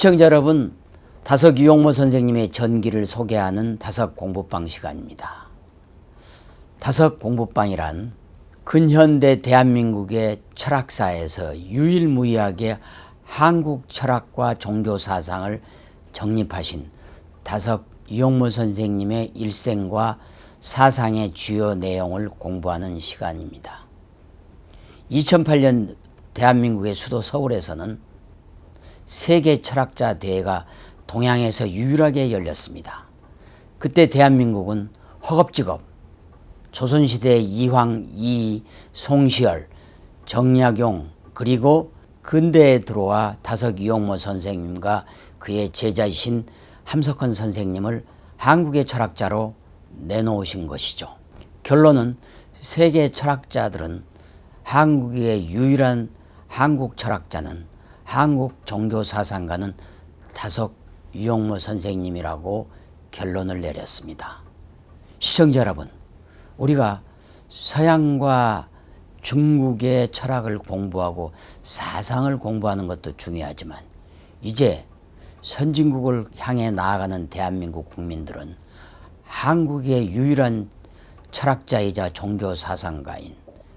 시청자 여러분, 다석 유용모 선생님의 전기를 소개하는 다석 공부방 시간입니다. 다석 공부방이란 근현대 대한민국의 철학사에서 유일무이하게 한국 철학과 종교 사상을 정립하신 다석 유용모 선생님의 일생과 사상의 주요 내용을 공부하는 시간입니다. 2008년 대한민국의 수도 서울에서는 세계 철학자 대회가 동양에서 유일하게 열렸습니다. 그때 대한민국은 허겁지겁 조선시대 이황, 이, 송시열, 정약용 그리고 근대에 들어와 다석 이용모 선생님과 그의 제자이신 함석헌 선생님을 한국의 철학자로 내놓으신 것이죠. 결론은 세계 철학자들은 한국의 유일한 한국 철학자는 한국 종교 사상가는 다석 유용모 선생님이라고 결론을 내렸습니다. 시청자 여러분, 우리가 서양과 중국의 철학을 공부하고 사상을 공부하는 것도 중요하지만 이제 선진국을 향해 나아가는 대한민국 국민들은 한국의 유일한 철학자이자 종교 사상가인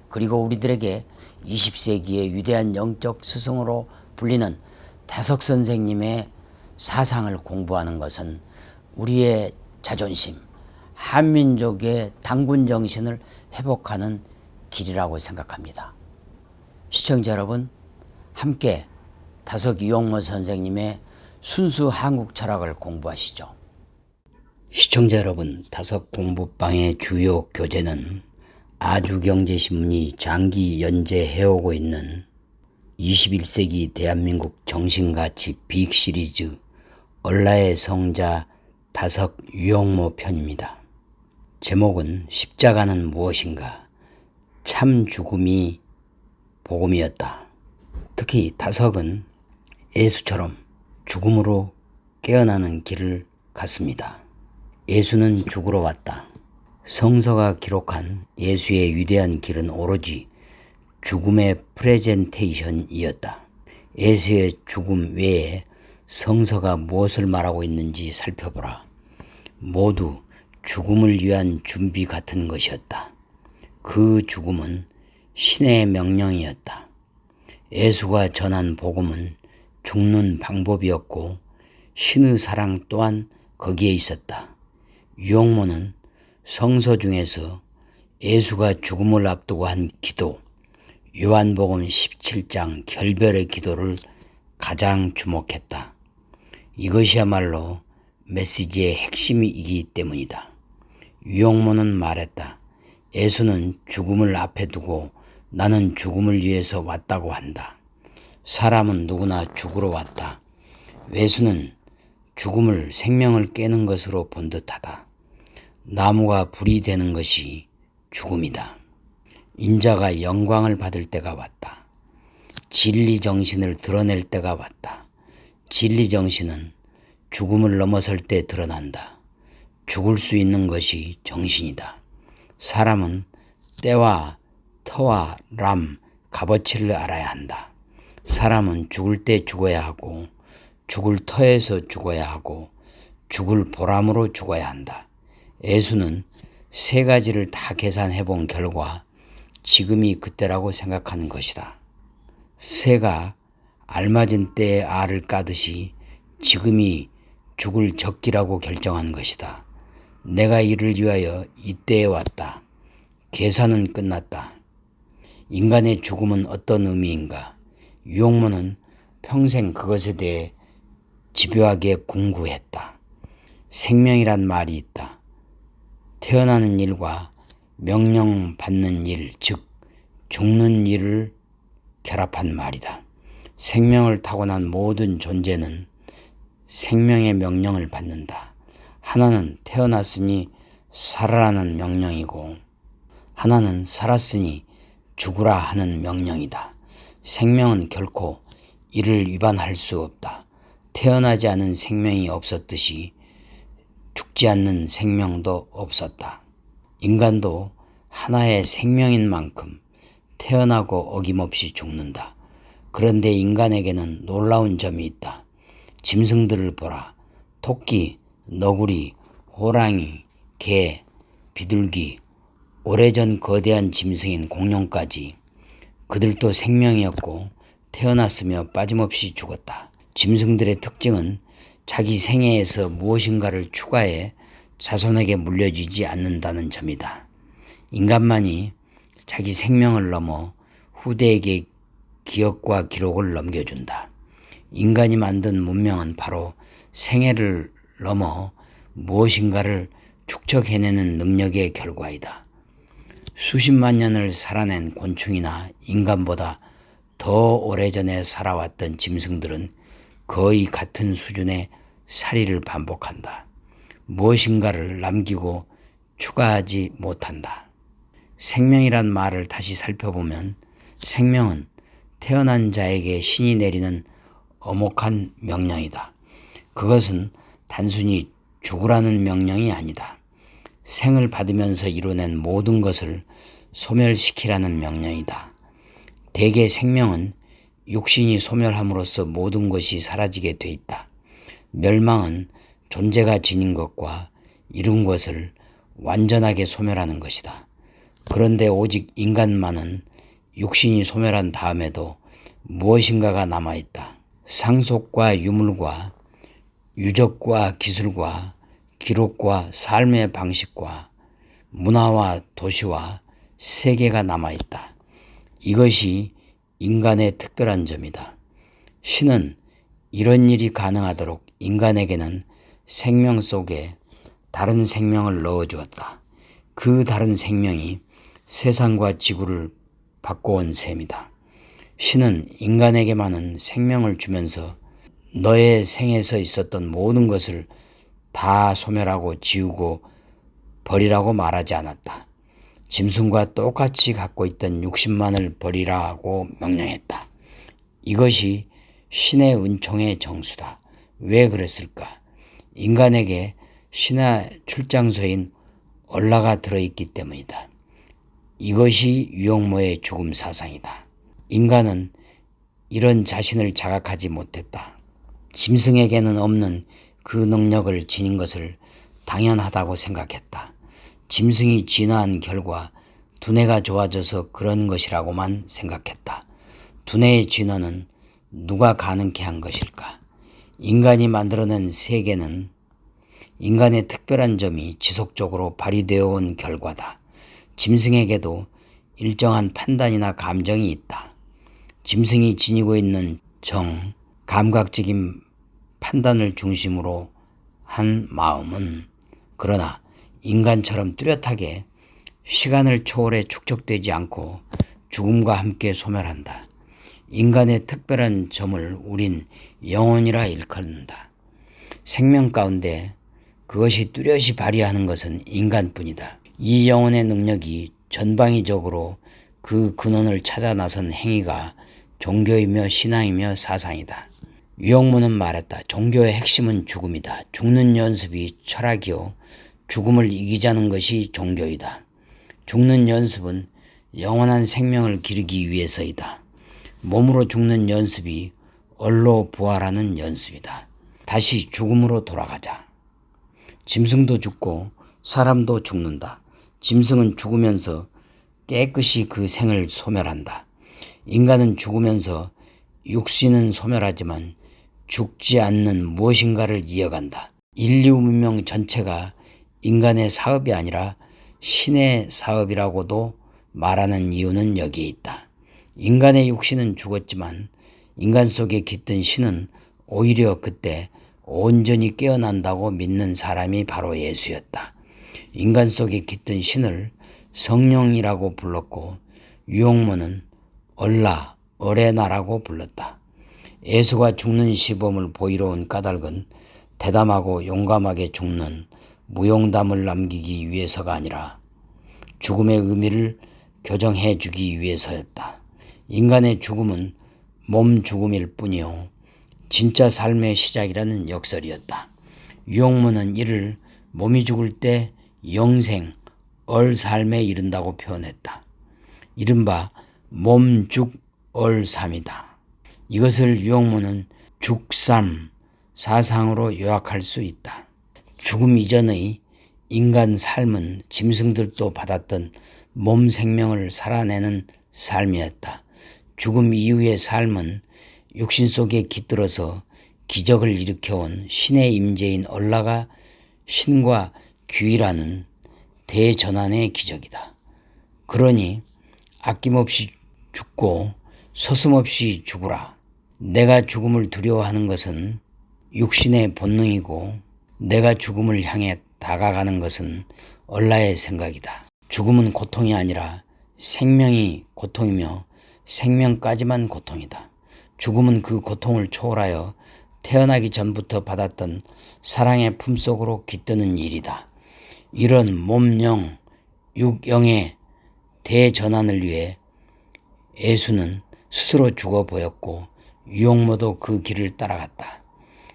그리고 우리들에게 20세기의 위대한 영적 스승으로 불리는 다석 선생님의 사상을 공부하는 것은 우리의 자존심, 한민족의 당군 정신을 회복하는 길이라고 생각합니다. 시청자 여러분, 함께 다석 이용모 선생님의 순수 한국 철학을 공부하시죠. 시청자 여러분, 다석 공부방의 주요 교재는 아주경제신문이 장기 연재해오고 있는 21세기 대한민국 정신가치 빅 시리즈 얼라의 성자 다석 유용모 편입니다. 제목은 십자가는 무엇인가? 참 죽음이 복음이었다. 특히 다석은 예수처럼 죽음으로 깨어나는 길을 갔습니다. 예수는 죽으러 왔다. 성서가 기록한 예수의 위대한 길은 오로지 죽음의 프레젠테이션이었다. 예수의 죽음 외에 성서가 무엇을 말하고 있는지 살펴보라. 모두 죽음을 위한 준비 같은 것이었다. 그 죽음은 신의 명령이었다. 예수가 전한 복음은 죽는 방법이었고 신의 사랑 또한 거기에 있었다. 유용모는 성서 중에서 예수가 죽음을 앞두고 한 기도, 요한복음 17장 결별의 기도를 가장 주목했다. 이것이야말로 메시지의 핵심이기 때문이다. 유용모는 말했다. 예수는 죽음을 앞에 두고 나는 죽음을 위해서 왔다고 한다. 사람은 누구나 죽으러 왔다. 예수는 죽음을 생명을 깨는 것으로 본 듯하다. 나무가 불이 되는 것이 죽음이다. 인자가 영광을 받을 때가 왔다. 진리 정신을 드러낼 때가 왔다. 진리 정신은 죽음을 넘어설 때 드러난다. 죽을 수 있는 것이 정신이다. 사람은 때와 터와 람, 값어치를 알아야 한다. 사람은 죽을 때 죽어야 하고 죽을 터에서 죽어야 하고 죽을 보람으로 죽어야 한다. 예수는 세 가지를 다 계산해 본 결과 지금이 그때라고 생각하는 것이다. 새가 알맞은 때에 알을 까듯이 지금이 죽을 적기라고 결정한 것이다. 내가 이를 위하여 이때에 왔다. 계산은 끝났다. 인간의 죽음은 어떤 의미인가? 유용모는 평생 그것에 대해 집요하게 궁구했다. 생명이란 말이 있다. 태어나는 일과 명령받는 일, 즉 죽는 일을 결합한 말이다. 생명을 타고난 모든 존재는 생명의 명령을 받는다. 하나는 태어났으니 살아라는 명령이고 하나는 살았으니 죽으라 하는 명령이다. 생명은 결코 이를 위반할 수 없다. 태어나지 않은 생명이 없었듯이 죽지 않는 생명도 없었다. 인간도 하나의 생명인 만큼 태어나고 어김없이 죽는다. 그런데 인간에게는 놀라운 점이 있다. 짐승들을 보라. 토끼, 너구리, 호랑이, 개, 비둘기, 오래전 거대한 짐승인 공룡까지 그들도 생명이었고 태어났으며 빠짐없이 죽었다. 짐승들의 특징은 자기 생애에서 무엇인가를 추가해 자손에게 물려주지 않는다는 점이다. 인간만이 자기 생명을 넘어 후대에게 기억과 기록을 넘겨준다. 인간이 만든 문명은 바로 생애를 넘어 무엇인가를 축적해내는 능력의 결과이다. 수십만 년을 살아낸 곤충이나 인간보다 더 오래전에 살아왔던 짐승들은 거의 같은 수준의 살이를 반복한다. 무엇인가를 남기고 추가하지 못한다. 생명이란 말을 다시 살펴보면 생명은 태어난 자에게 신이 내리는 엄혹한 명령이다. 그것은 단순히 죽으라는 명령이 아니다. 생을 받으면서 이뤄낸 모든 것을 소멸시키라는 명령이다. 대개 생명은 육신이 소멸함으로써 모든 것이 사라지게 돼 있다. 멸망은 존재가 지닌 것과 이룬 것을 완전하게 소멸하는 것이다. 그런데 오직 인간만은 육신이 소멸한 다음에도 무엇인가가 남아있다. 상속과 유물과 유적과 기술과 기록과 삶의 방식과 문화와 도시와 세계가 남아있다. 이것이 인간의 특별한 점이다. 신은 이런 일이 가능하도록 인간에게는 생명 속에 다른 생명을 넣어 주었다. 그 다른 생명이 세상과 지구를 바꿔온 셈이다. 신은 인간에게만은 생명을 주면서 너의 생에서 있었던 모든 것을 다 소멸하고 지우고 버리라고 말하지 않았다. 짐승과 똑같이 갖고 있던 육신만을 버리라고 명령했다. 이것이 신의 은총의 정수다. 왜 그랬을까? 인간에게 신의 출장소인 얼라가 들어있기 때문이다. 이것이 유영모의 죽음 사상이다. 인간은 이런 자신을 자각하지 못했다. 짐승에게는 없는 그 능력을 지닌 것을 당연하다고 생각했다. 짐승이 진화한 결과 두뇌가 좋아져서 그런 것이라고만 생각했다. 두뇌의 진화는 누가 가능케 한 것일까? 인간이 만들어낸 세계는 인간의 특별한 점이 지속적으로 발휘되어 온 결과다. 짐승에게도 일정한 판단이나 감정이 있다. 짐승이 지니고 있는 정, 감각적인 판단을 중심으로 한 마음은 그러나 인간처럼 뚜렷하게 시간을 초월해 축적되지 않고 죽음과 함께 소멸한다. 인간의 특별한 점을 우린 영혼이라 일컫는다. 생명 가운데 그것이 뚜렷이 발휘하는 것은 인간뿐이다. 이 영혼의 능력이 전방위적으로 그 근원을 찾아 나선 행위가 종교이며 신앙이며 사상이다. 유영문은 말했다. 종교의 핵심은 죽음이다. 죽는 연습이 철학이요. 죽음을 이기자는 것이 종교이다. 죽는 연습은 영원한 생명을 기르기 위해서이다. 몸으로 죽는 연습이 얼로 부활하는 연습이다. 다시 죽음으로 돌아가자. 짐승도 죽고 사람도 죽는다. 짐승은 죽으면서 깨끗이 그 생을 소멸한다. 인간은 죽으면서 육신은 소멸하지만 죽지 않는 무엇인가를 이어간다. 인류 문명 전체가 인간의 사업이 아니라 신의 사업이라고도 말하는 이유는 여기에 있다. 인간의 육신은 죽었지만 인간 속에 깃든 신은 오히려 그때 온전히 깨어난다고 믿는 사람이 바로 예수였다. 인간 속에 깃든 신을 성령이라고 불렀고 유용모는 얼라, 어레나라고 불렀다. 예수가 죽는 시범을 보이러 온 까닭은 대담하고 용감하게 죽는 무용담을 남기기 위해서가 아니라 죽음의 의미를 교정해 주기 위해서였다. 인간의 죽음은 몸 죽음일 뿐이요. 진짜 삶의 시작이라는 역설이었다. 유용문은 이를 몸이 죽을 때 영생, 얼 삶에 이른다고 표현했다. 이른바 몸 죽얼삼이다. 이것을 유용문은 죽삼, 사상으로 요약할 수 있다. 죽음 이전의 인간 삶은 짐승들도 받았던 몸 생명을 살아내는 삶이었다. 죽음 이후의 삶은 육신 속에 깃들어서 기적을 일으켜온 신의 임재인 얼라가 신과 규이라는 대전환의 기적이다. 그러니 아낌없이 죽고 서슴없이 죽으라. 내가 죽음을 두려워하는 것은 육신의 본능이고 내가 죽음을 향해 다가가는 것은 얼라의 생각이다. 죽음은 고통이 아니라 생명이 고통이며 생명까지만 고통이다. 죽음은 그 고통을 초월하여 태어나기 전부터 받았던 사랑의 품속으로 깃드는 일이다. 이런 몸영, 육영의 대전환을 위해 예수는 스스로 죽어 보였고 유용모도 그 길을 따라갔다.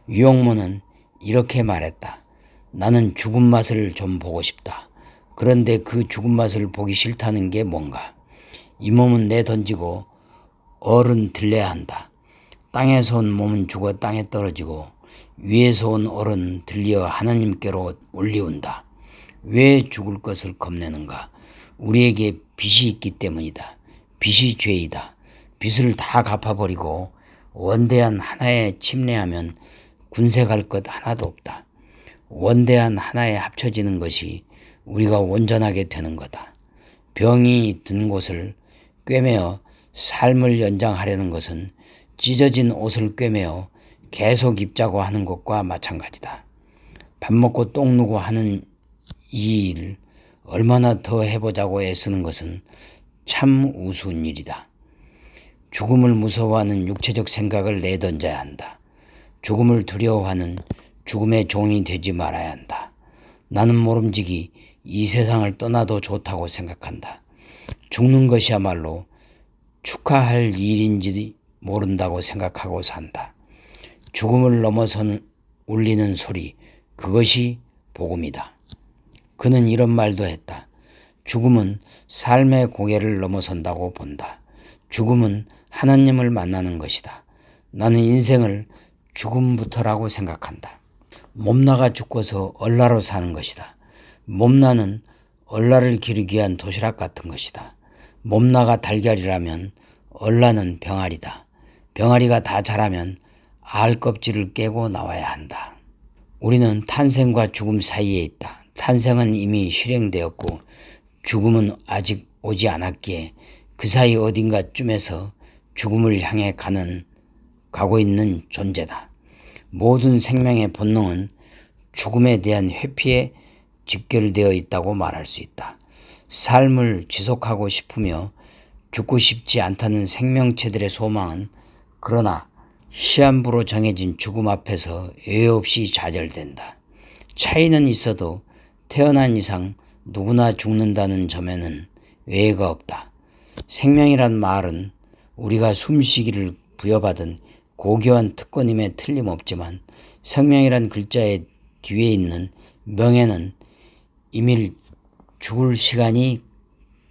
유용모는 이렇게 말했다. 나는 죽은 맛을 좀 보고 싶다. 그런데 그 죽은 맛을 보기 싫다는 게 뭔가? 이 몸은 내 던지고 얼은 들려야 한다. 땅에서 온 몸은 죽어 땅에 떨어지고 위에서 온 얼은 들려 하나님께로 올리운다. 왜 죽을 것을 겁내는가? 우리에게 빚이 있기 때문이다. 빚이 죄이다. 빚을 다 갚아버리고 원대한 하나에 침례하면 갈것 하나도 없다. 원대한 하나에 합쳐지는 것이 우리가 온전하게 되는 거다. 병이 든 곳을 꿰매어 삶을 연장하려는 것은 찢어진 옷을 꿰매어 계속 입자고 하는 것과 마찬가지다. 밥 먹고 똥 누고 하는 이 일 얼마나 더 해보자고 애쓰는 것은 참 우스운 일이다. 죽음을 무서워하는 육체적 생각을 내던져야 한다. 죽음을 두려워하는 죽음의 종이 되지 말아야 한다. 나는 모름지기 이 세상을 떠나도 좋다고 생각한다. 죽는 것이야말로 축하할 일인지 모른다고 생각하고 산다. 죽음을 넘어선 울리는 소리, 그것이 복음이다. 그는 이런 말도 했다. 죽음은 삶의 고개를 넘어선다고 본다. 죽음은 하나님을 만나는 것이다. 나는 인생을 죽음부터라고 생각한다. 몸나가 죽고서 얼라로 사는 것이다. 몸나는 얼라를 기르기 위한 도시락 같은 것이다. 몸나가 달걀이라면 얼라는 병아리다. 병아리가 다 자라면 알 껍질을 깨고 나와야 한다. 우리는 탄생과 죽음 사이에 있다. 탄생은 이미 실행되었고 죽음은 아직 오지 않았기에 그 사이 어딘가쯤에서 죽음을 향해 가는 가고 있는 존재다. 모든 생명의 본능은 죽음에 대한 회피에 직결되어 있다고 말할 수 있다. 삶을 지속하고 싶으며 죽고 싶지 않다는 생명체들의 소망은 그러나 시한부로 정해진 죽음 앞에서 예외 없이 좌절된다. 차이는 있어도 태어난 이상 누구나 죽는다는 점에는 외가 없다. 생명이란 말은 우리가 숨쉬기를 부여받은 고귀한 특권임에 틀림없지만 생명이란 글자의 뒤에 있는 명예는 이미 죽을 시간이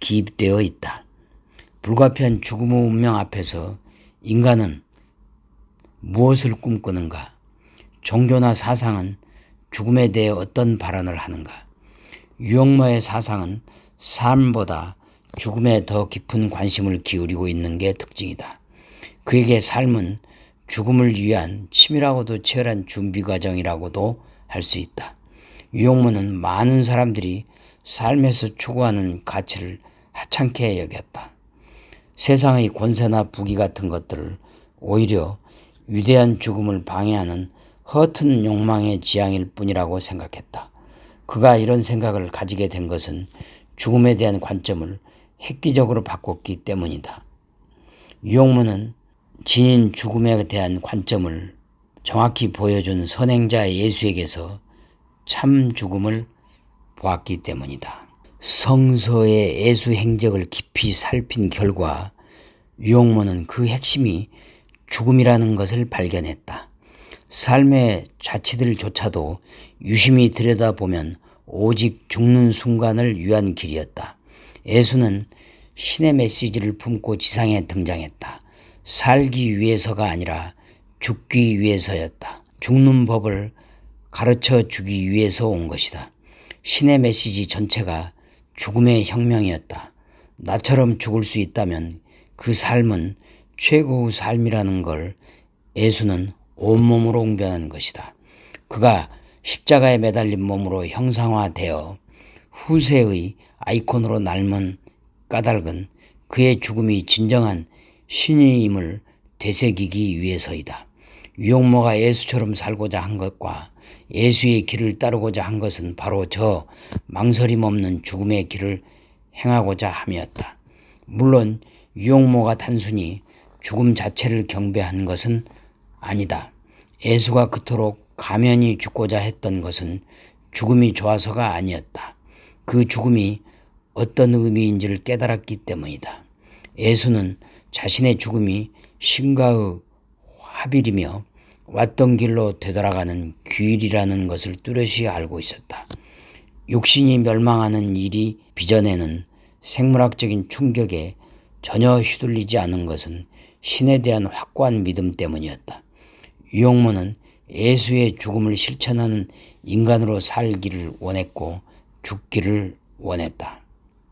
기입되어 있다. 불가피한 죽음의 운명 앞에서 인간은 무엇을 꿈꾸는가? 종교나 사상은 죽음에 대해 어떤 발언을 하는가? 유영모의 사상은 삶보다 죽음에 더 깊은 관심을 기울이고 있는 게 특징이다. 그에게 삶은 죽음을 위한 치밀하고도 치열한 준비 과정이라고도 할 수 있다. 유영모는 많은 사람들이 삶에서 추구하는 가치를 하찮게 여겼다. 세상의 권세나 부귀 같은 것들을 오히려 위대한 죽음을 방해하는 허튼 욕망의 지향일 뿐이라고 생각했다. 그가 이런 생각을 가지게 된 것은 죽음에 대한 관점을 획기적으로 바꿨기 때문이다. 유용문은 진인 죽음에 대한 관점을 정확히 보여준 선행자 예수에게서 참 죽음을 보았기 때문이다. 성서의 예수 행적을 깊이 살핀 결과 유용모는 그 핵심이 죽음이라는 것을 발견했다. 삶의 자치들조차도 유심히 들여다보면 오직 죽는 순간을 위한 길이었다. 예수는 신의 메시지를 품고 지상에 등장했다. 살기 위해서가 아니라 죽기 위해서였다. 죽는 법을 가르쳐 주기 위해서 온 것이다. 신의 메시지 전체가 죽음의 혁명이었다. 나처럼 죽을 수 있다면 그 삶은 최고의 삶이라는 걸 예수는 온몸으로 웅변한 것이다. 그가 십자가에 매달린 몸으로 형상화되어 후세의 아이콘으로 남은 까닭은 그의 죽음이 진정한 신의임을 되새기기 위해서이다. 유용모가 예수처럼 살고자 한 것과 예수의 길을 따르고자 한 것은 바로 저 망설임 없는 죽음의 길을 행하고자 함이었다. 물론 유용모가 단순히 죽음 자체를 경배한 것은 아니다. 예수가 그토록 가면이 죽고자 했던 것은 죽음이 좋아서가 아니었다. 그 죽음이 어떤 의미인지를 깨달았기 때문이다. 예수는 자신의 죽음이 신과의 합일이며 왔던 길로 되돌아가는 규일이라는 것을 뚜렷이 알고 있었다. 육신이 멸망하는 일이 빚어내는 생물학적인 충격에 전혀 휘둘리지 않은 것은 신에 대한 확고한 믿음 때문이었다. 유용모는 예수의 죽음을 실천하는 인간으로 살기를 원했고 죽기를 원했다.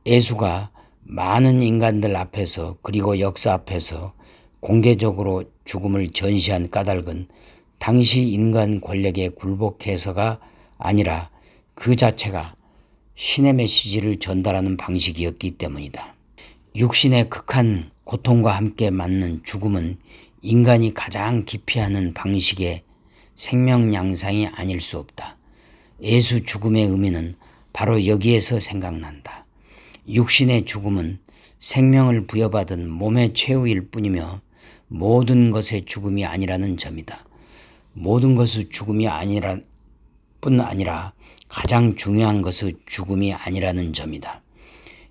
예수가 많은 인간들 앞에서 그리고 역사 앞에서 공개적으로 죽음을 전시한 까닭은 당시 인간 권력에 굴복해서가 아니라 그 자체가 신의 메시지를 전달하는 방식이었기 때문이다. 육신의 극한 고통과 함께 맞는 죽음은 인간이 가장 기피하는 방식의 생명 양상이 아닐 수 없다. 예수 죽음의 의미는 바로 여기에서 생각난다. 육신의 죽음은 생명을 부여받은 몸의 최후일 뿐이며 모든 것의 죽음이 아니라는 점이다. 모든 것의 죽음이 아니라 뿐 아니라 가장 중요한 것의 죽음이 아니라는 점이다.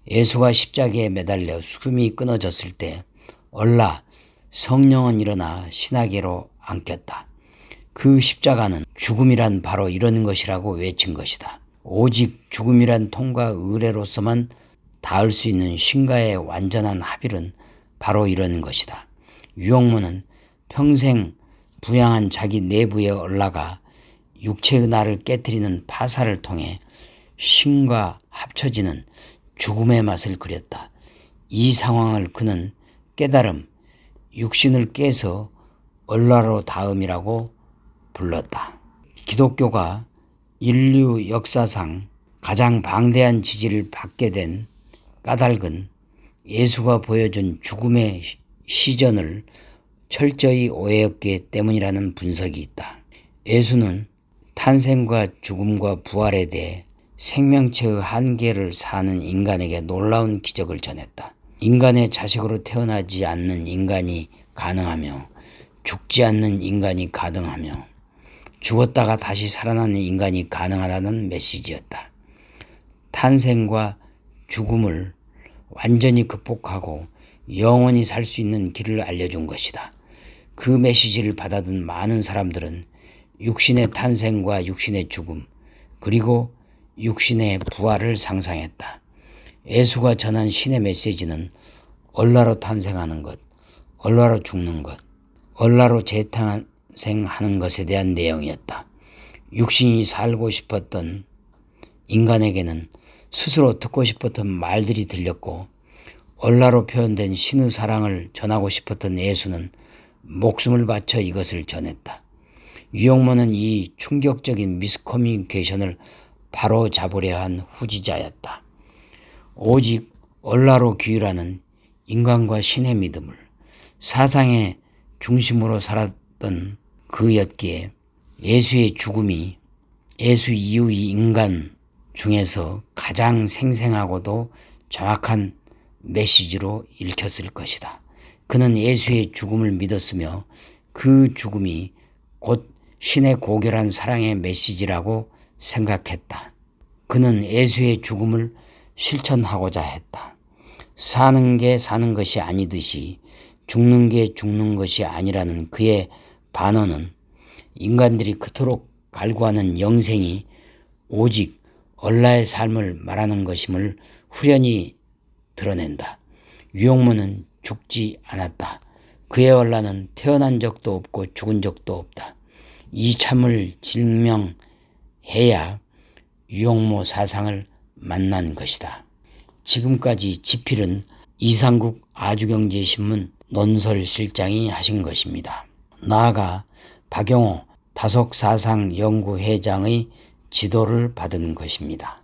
예수가 십자가에 매달려 숨이 끊어졌을 때 얼라 성령은 일어나 신하계로 안겼다. 그 십자가는 죽음이란 바로 이런 것이라고 외친 것이다. 오직 죽음이란 통과 의뢰로서만 닿을 수 있는 신과의 완전한 합일은 바로 이런 것이다. 유용무는 평생 부양한 자기 내부에 올라가 육체의 나를 깨뜨리는 파사를 통해 신과 합쳐지는 죽음의 맛을 그렸다. 이 상황을 그는 깨달음, 육신을 깨서 얼라로 닿음이라고 불렀다. 기독교가 인류 역사상 가장 방대한 지지를 받게 된 까닭은 예수가 보여준 죽음의 시전을 철저히 오해했기 때문이라는 분석이 있다. 예수는 탄생과 죽음과 부활에 대해 생명체의 한계를 사는 인간에게 놀라운 기적을 전했다. 인간의 자식으로 태어나지 않는 인간이 가능하며 죽지 않는 인간이 가능하며 죽었다가 다시 살아나는 인간이 가능하다는 메시지였다. 탄생과 죽음을 완전히 극복하고 영원히 살 수 있는 길을 알려준 것이다. 그 메시지를 받아든 많은 사람들은 육신의 탄생과 육신의 죽음, 그리고 육신의 부활을 상상했다. 예수가 전한 신의 메시지는 얼라로 탄생하는 것, 얼라로 죽는 것, 얼라로 재탄생하는 것에 대한 내용이었다. 육신이 살고 싶었던 인간에게는 스스로 듣고 싶었던 말들이 들렸고 얼라로 표현된 신의 사랑을 전하고 싶었던 예수는 목숨을 바쳐 이것을 전했다. 유용모는 이 충격적인 미스커뮤니케이션을 바로 잡으려 한 후지자였다. 오직 얼라로 귀유라는 인간과 신의 믿음을 사상의 중심으로 살았던 그였기에 예수의 죽음이 예수 이후의 인간 중에서 가장 생생하고도 정확한 메시지로 읽혔을 것이다. 그는 예수의 죽음을 믿었으며 그 죽음이 곧 신의 고결한 사랑의 메시지라고 생각했다. 그는 예수의 죽음을 실천하고자 했다. 사는 게 사는 것이 아니듯이 죽는 게 죽는 것이 아니라는 그의 반언은 인간들이 그토록 갈구하는 영생이 오직 얼라의 삶을 말하는 것임을 후련히 드러낸다. 유용모는 죽지 않았다. 그의 얼라는 태어난 적도 없고 죽은 적도 없다. 이 참을 증명해야 유용모 사상을 만난 것이다. 지금까지 지필은 이상국 아주경제신문 논설실장이 하신 것입니다. 나아가 박영호 다속사상연구회장의 지도를 받은 것입니다.